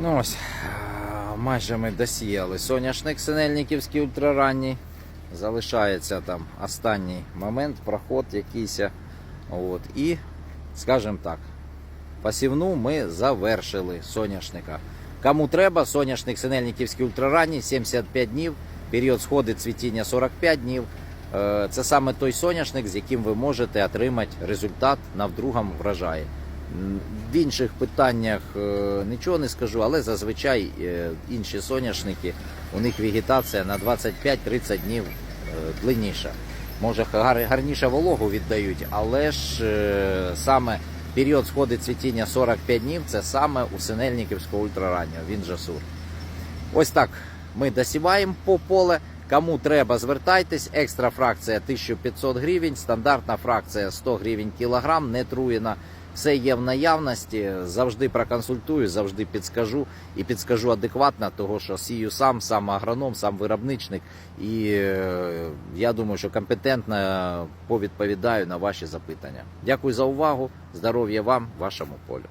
Ну ось, е, майже ми досіяли соняшник синельниківський ультраранній. Залишається там останній момент, проход якийсь. От. І, скажімо так, посівну ми завершили соняшника. Кому треба, соняшник синельниківський ультраранній, 75 днів, період сходу цвітіння 45 днів. Е, Це саме той соняшник, з яким ви можете отримати результат на другому врожаї. В інших питаннях е, нічого не скажу, але зазвичай е, інші соняшники, у них вегетація на 25-30 днів е, длинніша. Може гарніше вологу віддають, але ж саме період сходу цвітіння 45 днів це саме у синельниківського ультрараннього, він же сур. Ось так ми досіваємо по поле. Кому треба, звертайтесь. Екстра фракція 1500 гривень, стандартна фракція 100 гривень кілограм, не труєна. Все є в наявності. Завжди проконсультую, завжди підскажу і підскажу адекватно, того що сію сам, сам агроном, сам виробничник. І е, я думаю, що компетентно повідповідаю на ваші запитання. Дякую за увагу. Здоров'я вам, вашому полю.